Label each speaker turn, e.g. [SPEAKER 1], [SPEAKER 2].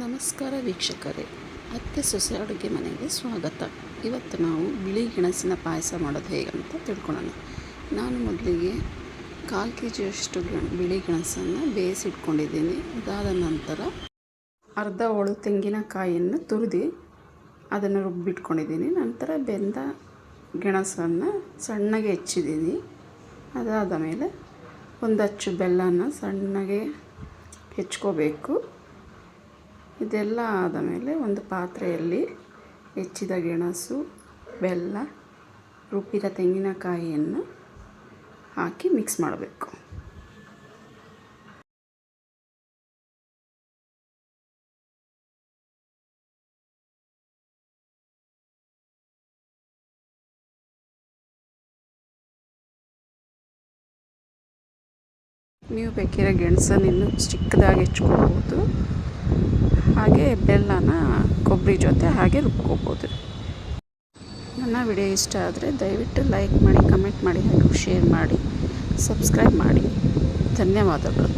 [SPEAKER 1] ನಮಸ್ಕಾರ ವೀಕ್ಷಕರೇ, ಅತ್ತೆ ಸೊಸೆ ಅಡುಗೆ ಮನೆಗೆ ಸ್ವಾಗತ. ಇವತ್ತು ನಾವು ಬಿಳಿ ಗೆಣಸಿನ ಪಾಯಸ ಮಾಡೋದು ಹೇಗಂತ ತಿಳ್ಕೊಳ್ಳೋಣ. ನಾನು ಮೊದಲಿಗೆ ಕಾಲು ಕೆ ಜಿಯಷ್ಟು ಬಿಳಿ ಗೆಣಸನ್ನು ಬೇಯಿಸಿಟ್ಕೊಂಡಿದ್ದೀನಿ. ಅದಾದ ನಂತರ ಅರ್ಧ ಹೋಳು ತೆಂಗಿನಕಾಯಿಯನ್ನು ತುರಿದು ಅದನ್ನು ರುಬ್ಬಿಟ್ಕೊಂಡಿದ್ದೀನಿ. ನಂತರ ಬೆಂದ ಗೆಣಸನ್ನು ಸಣ್ಣಗೆ ಹೆಚ್ಚಿದ್ದೀನಿ. ಅದಾದ ಮೇಲೆ ಒಂದು ಅಚ್ಚು ಬೆಲ್ಲನ ಸಣ್ಣಗೆ ಹೆಚ್ಕೋಬೇಕು. ಇದೆಲ್ಲ ಆದ ಮೇಲೆ ಒಂದು ಪಾತ್ರೆಯಲ್ಲಿ ಹೆಚ್ಚಿದ ಗೆಣಸು, ಬೆಲ್ಲ, ರುಬ್ಬಿದ ತೆಂಗಿನಕಾಯಿಯನ್ನು ಹಾಕಿ ಮಿಕ್ಸ್ ಮಾಡಬೇಕು. ನೀವು ಬೇಕಿರೋ ಗೆಣಸನ್ನು ಇನ್ನೂ ಚಿಕ್ಕದಾಗಿ ಹೆಚ್ಕೋಬೋದು ಹಾಗೆ ಬೆಲ್ಲನ, ಕೊಬ್ಬರಿ ಜೊತೆ ಹಾಗೆ ರುಬ್ಕೋಬೋದು. ನನ್ನ ವಿಡಿಯೋ ಇಷ್ಟ ಆದರೆ ದಯವಿಟ್ಟು ಲೈಕ್ ಮಾಡಿ, ಕಮೆಂಟ್ ಮಾಡಿ ಹಾಗೂ ಶೇರ್ ಮಾಡಿ, ಸಬ್ಸ್ಕ್ರೈಬ್ ಮಾಡಿ. ಧನ್ಯವಾದಗಳು.